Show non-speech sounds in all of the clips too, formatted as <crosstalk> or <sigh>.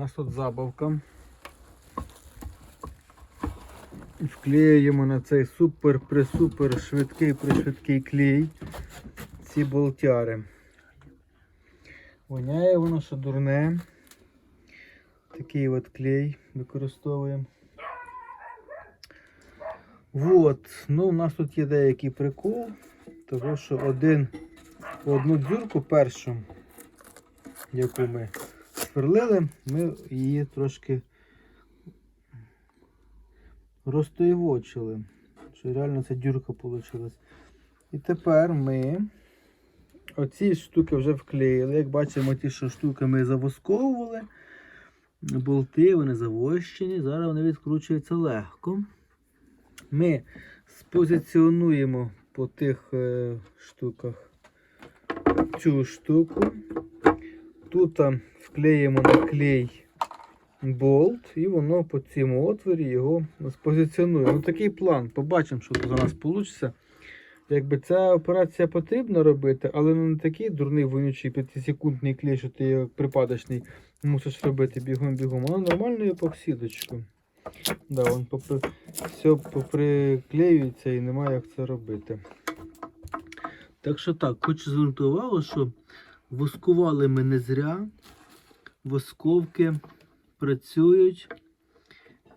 нас тут забавка. Вклеюємо на цей супер присупер швидкий пришвидкий клей ці болтяри. Воняє воно, що дурне. Такий от клей використовуємо. Вот. Ну, у нас тут є деякий прикол, того що один одну дзюрку першу, яку ми сверлили, ми її трошки розтоєвочили. Що реально ця дюрка вийшла. І тепер ми оці штуки вже вклеїли. Як бачимо, ті, що штуки ми завосковували. Болти, вони завощені, зараз вони відкручуються легко. Ми спозиціонуємо по тих е, штуках цю штуку. Тут а, вклеїмо на клей болт, і воно по цьому отворі його спозиціонує. Ну, такий план. Побачимо, що тут у нас вийде. Якби ця операція потрібно робити, але не такий дурний вонючий 5-секундний клей, що ти припадочний мусиш робити бігом-бігом, а нормальну епоксидочку. Да, он попри... все поприклеюється і немає як це робити. Так що так, хочу звернути увагу, що воскували ми не зря. Восковки працюють.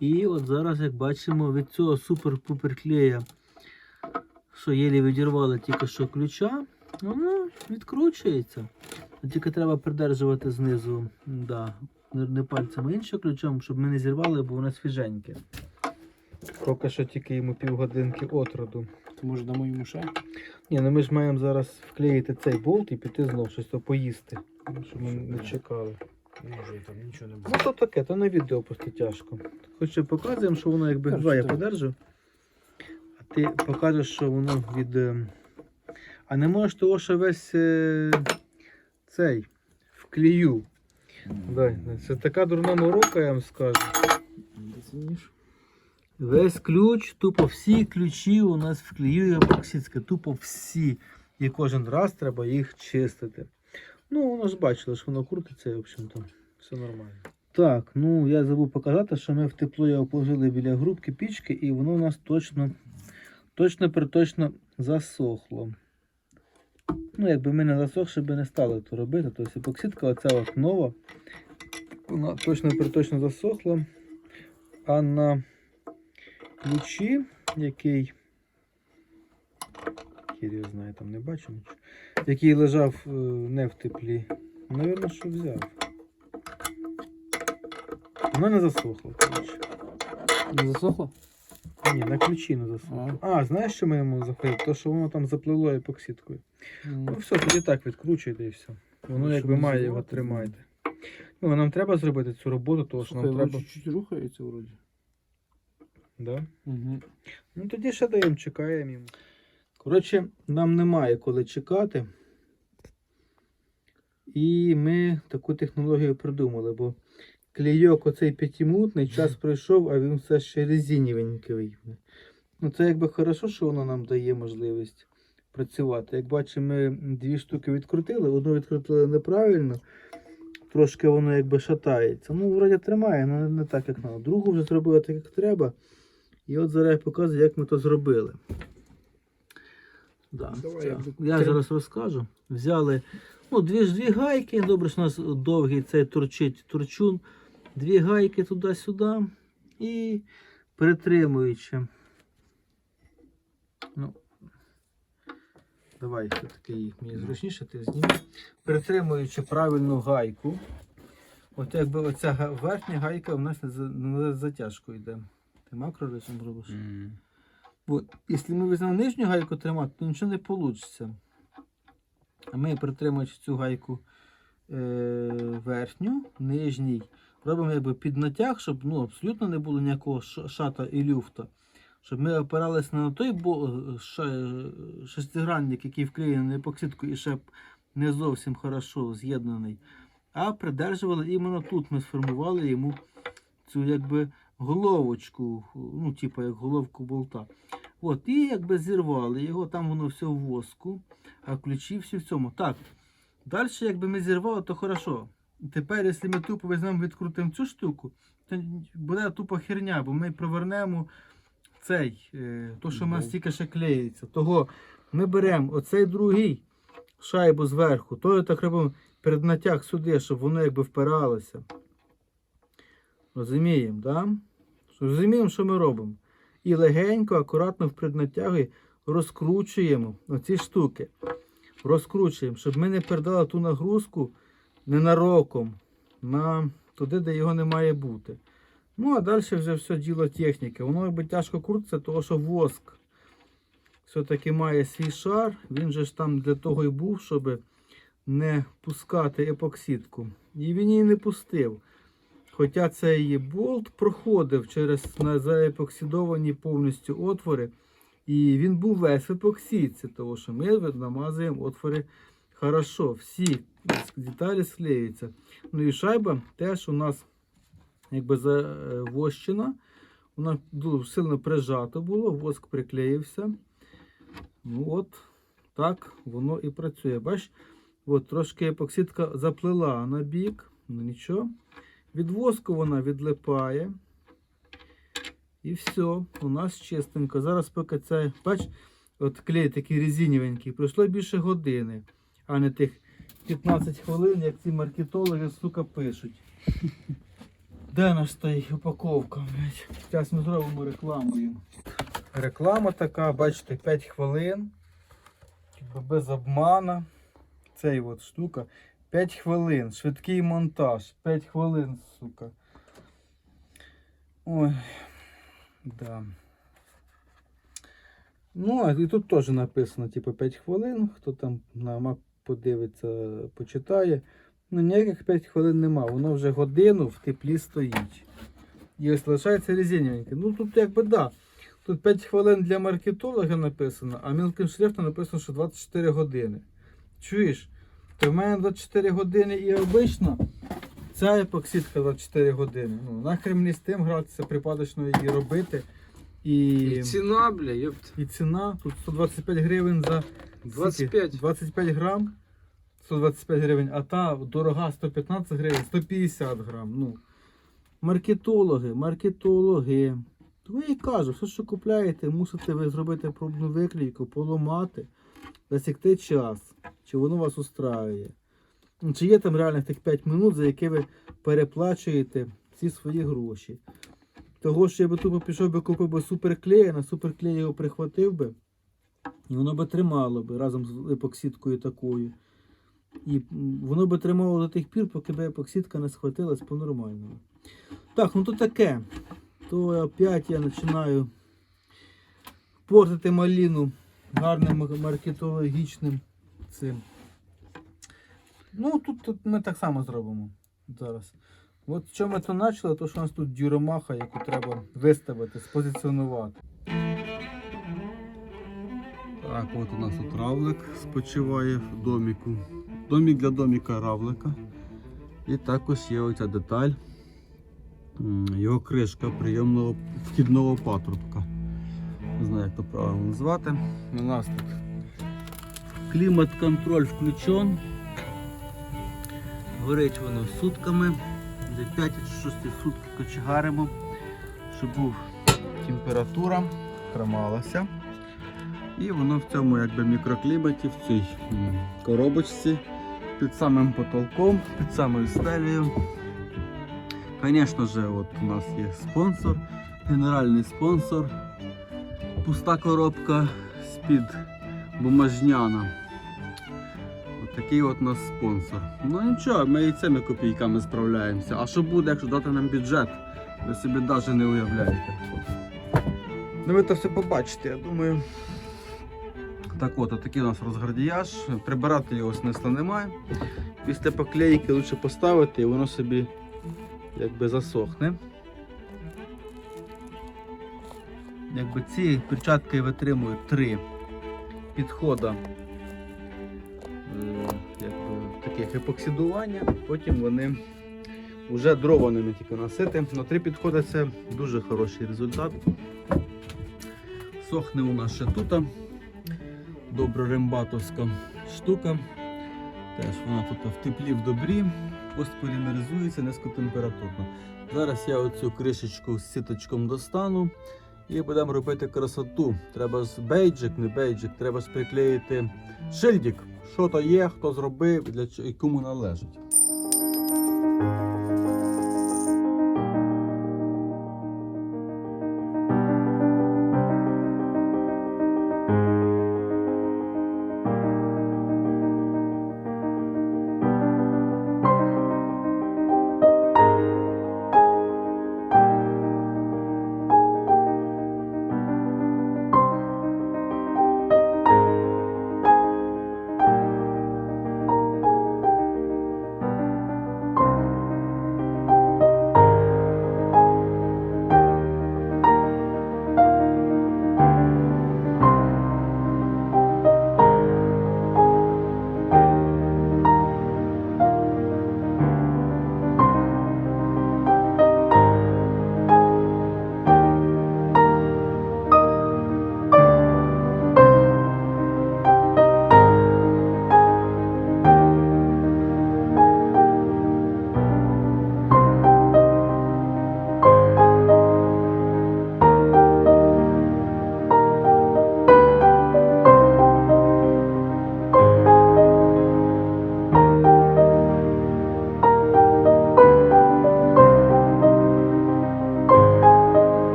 І от зараз, як бачимо, від цього супер-пупер клея, що єлі відірвали тільки що ключа, воно відкручується. Тільки треба придержувати знизу, да, не пальцем, а іншим ключом, щоб ми не зірвали, бо воно свіженьке. Поки що тільки йому півгодинки отроду. Може дамо йому ще? Ні, ну ми ж маємо зараз вклеїти цей болт і піти знов щось поїсти, щоб ми не чекали. Може там нічого не буде. Ну буде. то таке, то на відео просто тяжко. Хоч показуємо, що воно якби два я подержу. А ти покажеш, що воно від. е, А не можеш того, що весь е, цей в клею. Дай, це така дурна морока, я вам скажу. Весь ключ, тупо всі ключі у нас в клею і епоксидське, тупо всі. І кожен раз треба їх чистити. Ну, воно ж бачило, що воно крутиться, в общем-то, все нормально. Так, ну я забув показати, що ми в тепло його положили біля грубки пічки, і воно у нас точно, точно приточно засохло. Ну, якби ми не засохши, би не стали то робити. Тобто епоксидка оця от нова, вона точно приточно засохла. А на ключі, який. Його знає, там не бачу нічого. Який лежав е, не в теплі. Навірно, що взяв. Воно не засохло, коротше. Не засохло? Ні, на ключі не засохло. А, знаєш, що ми йому заходили? То, що воно там заплило епоксидкою. Ну все, тоді так відкручуйте і все. Воно Ну, якби має його тримайте. Ну, нам треба зробити цю роботу, тому що нам треба. чуть-чуть рухається вроді. Да? Угу. Ну тоді ще даємо, чекаємо йому. Коротше, нам немає коли чекати. І ми таку технологію придумали, бо клейок оцей п'ятимутний, час пройшов, а він все ще резинівенький. Ну це якби хорошо, що воно нам дає можливість працювати. Як бачимо, ми дві штуки відкрутили, одну відкрутили неправильно, трошки воно якби шатається. Ну, вроді тримає, але не так, як треба. Другу вже зробили так, як треба. І от зараз я показую, як ми то зробили. Да, Давай, я буду- я зараз розкажу. Взяли ну, дві ж дві гайки. Добре, що у нас довгий цей торчить турчун. Дві гайки туди-сюди. І притримуючи. Ну, давай, все-таки їх мені зручніше, ти зніми. Притримуючи правильну гайку. От якби оця верхня гайка у нас на за- затяжку йде. Ти макро режим робиш? От, якщо ми візьмемо нижню гайку тримати, то нічого не вийде. А ми притримуючи цю гайку е, верхню, нижній, робимо якби під натяг, щоб ну, абсолютно не було ніякого шата і люфта. Щоб ми опиралися не на той бо, шестигранник, який вклеєний на епоксидку і ще не зовсім хорошо з'єднаний, а придержували іменно тут. Ми сформували йому цю якби головочку, ну, типу як головку болта. От, і якби зірвали його, там воно все в воску, а ключі всі в цьому. Так. Далі, якби ми зірвали, то хорошо. Тепер, якщо ми тупо візьмемо відкрутимо цю штуку, то буде тупо херня, бо ми провернемо цей, е, то, що в нас тільки ще клеїться. Того ми беремо оцей другий шайбу зверху, то я так робимо перед натяг сюди, щоб воно якби впиралося. Розуміємо, да? Розуміємо, що ми робимо. І легенько, акуратно в преднатяги розкручуємо оці штуки. Розкручуємо, щоб ми не передали ту нагрузку ненароком на туди, де його не має бути. Ну, а далі вже все діло техніки. Воно якби тяжко крутиться, тому що воск все-таки має свій шар. Він же ж там для того і був, щоб не пускати епоксидку. І він її не пустив. Хоча цей болт проходив через заепоксидовані повністю отвори. І він був весь в епоксидці, тому що ми намазуємо отвори хорошо. Всі деталі склеюються. Ну і шайба теж у нас якби завощена. Вона сильно прижато було, воск приклеївся. Ну от так воно і працює. Бач, от трошки епоксидка заплила на бік, ну нічого. Від воску вона відлипає. І все, у нас чистенько. Зараз поки це, бач, от клей такий резинівенький, пройшло більше години, а не тих 15 хвилин, як ці маркетологи, сука, пишуть. <laughs> Де наш той упаковка, блядь? Зараз ми зробимо рекламу їм. Реклама така, бачите, 5 хвилин. Типу без обмана. Цей от штука. 5 хвилин. Швидкий монтаж. 5 хвилин, сука. Ой. Да. Ну, і тут теж написано, типу, 5 хвилин. Хто там на Mac подивиться, почитає. Ну, ніяких 5 хвилин нема. Воно вже годину в теплі стоїть. І ось лишається резинівеньке. Ну тут якби да. Тут 5 хвилин для маркетолога написано, а мілким шрифтом написано, що 24 години. Чуєш? То в мене 24 години і обично ця епоксидка 24 години. Ну, нахрен мені з тим гратися, припадочно її робити. І, І ціна, бля, ёпт. і ціна тут 125 гривень за 25. скільки? 25 грам. 125 гривень, а та дорога 115 гривень, 150 грам. Ну, маркетологи, маркетологи. То я і кажу, все, що купляєте, мусите ви зробити пробну виклійку, поламати, засікти час, чи воно вас устраює. Ну, Чи є там реально тих 5 минут, за які ви переплачуєте всі свої гроші. Того, що я би тупо пішов би купив би суперклей, а на суперклей його прихватив би, і воно би тримало би разом з епоксидкою такою. І воно би тримало до тих пір, поки би епоксидка не схватилась по-нормальному. Так, ну то таке. То опять я починаю портити маліну гарним маркетологічним цим. Ну, тут, тут ми так само зробимо зараз. От що ми то почали, то що у нас тут дюромаха, яку треба виставити, спозиціонувати. Так, от у нас тут равлик спочиває в доміку. Домік для доміка равлика. І також є оця деталь. Його кришка прийомного вхідного патрубка. Не знаю, як то правильно назвати. У нас тут клімат-контроль включен. Горить воно сутками. Вже 5 чи 6 сутки кочегаримо, щоб був температура, трималася. І воно в цьому якби мікрокліматі, в цій коробочці під самим потолком, під самою стелею. Звісно ж, от у нас є спонсор, генеральний спонсор. Пуста коробка з-під бумажняна. Такий от нас спонсор. Ну нічого, ми і цими копійками справляємося. А що буде, якщо дати нам бюджет? Ви собі навіть не уявляєте. Ну ви то все побачите, я думаю. Так от, отакий у нас розгардіяж. Прибирати його смисла немає. Після поклейки лише поставити і воно собі якби засохне. Якби ці перчатки витримують три підходи якби, таких епоксидування, потім вони вже дрованими тільки носити. На три підходи це дуже хороший результат. Сохне у нас ще тут. Добра рембатовська штука. Теж вона тут в теплі в добрі. постполімеризується низькотемпературно. Зараз я оцю кришечку з сіточком достану і будемо робити красоту. Треба ж бейджик, не бейджик, треба ж приклеїти шильдик. Що то є, хто зробив, для чого і кому належить.